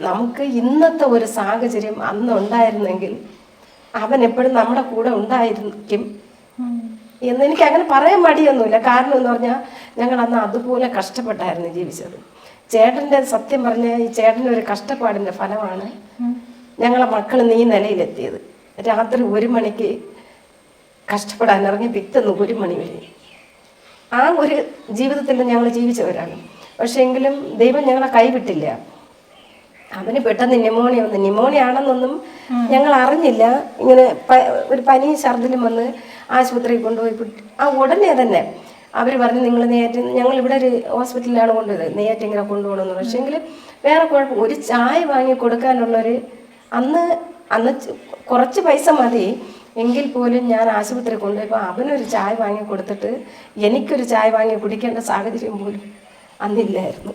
നമുക്ക് ഇന്നത്തെ ഒരു സാഹചര്യം അന്ന് ഉണ്ടായിരുന്നെങ്കിൽ അവൻ എപ്പോഴും നമ്മുടെ കൂടെ ഉണ്ടായിരിക്കും. എന്ന് എനിക്ക് അങ്ങനെ പറയാൻ മടിയൊന്നുമില്ല. കാരണം എന്ന് പറഞ്ഞാൽ ഞങ്ങൾ അന്ന് അതുപോലെ കഷ്ടപ്പെട്ടായിരുന്നു ജീവിച്ചത്. ചേട്ടന്റെ സത്യം പറഞ്ഞാൽ ഈ ചേട്ടന്റെ ഒരു കഷ്ടപ്പാടിന്റെ ഫലമാണ് ഞങ്ങളെ മക്കൾ നീ നിലയിലെത്തിയത്. രാത്രി ഒരു മണിക്ക് കഷ്ടപ്പെടാൻ ഇറങ്ങി പിറ്റന്ന് ഒരു മണി വരെ. ആ ഒരു ജീവിതത്തിൽ ഞങ്ങൾ ജീവിച്ചവരാണ്. പക്ഷേ എങ്കിലും ദൈവം ഞങ്ങളെ കൈവിട്ടില്ല. അവന് പെട്ടെന്ന് ന്യൂമോണിയ വന്നു. ന്യൂമോണിയ ആണെന്നൊന്നും ഞങ്ങൾ അറിഞ്ഞില്ല. ഇങ്ങനെ ഒരു പനി ഛർദിലും വന്ന് ആശുപത്രിയിൽ കൊണ്ടുപോയി ആ ഉടനെ തന്നെ അവർ പറഞ്ഞു നിങ്ങൾ നേരിട്ട് ഞങ്ങൾ ഇവിടെ ഒരു ഹോസ്പിറ്റലിലാണ് കൊണ്ടുപോയത്. നേരിട്ട് ഇങ്ങനെ കൊണ്ടുപോകണമെന്ന് പക്ഷേ എങ്കിൽ വേറെ കുഴപ്പം. ഒരു ചായ വാങ്ങി കൊടുക്കാനുള്ളൊരു അന്ന് അന്ന് കുറച്ച് പൈസ മതി. എങ്കിൽ പോലും ഞാൻ ആശുപത്രി കൊണ്ടുപോയപ്പോൾ അവനൊരു ചായ വാങ്ങി കൊടുത്തിട്ട് എനിക്കൊരു ചായ വാങ്ങി കുടിക്കേണ്ട സാഹചര്യം പോലും അന്നില്ലായിരുന്നു.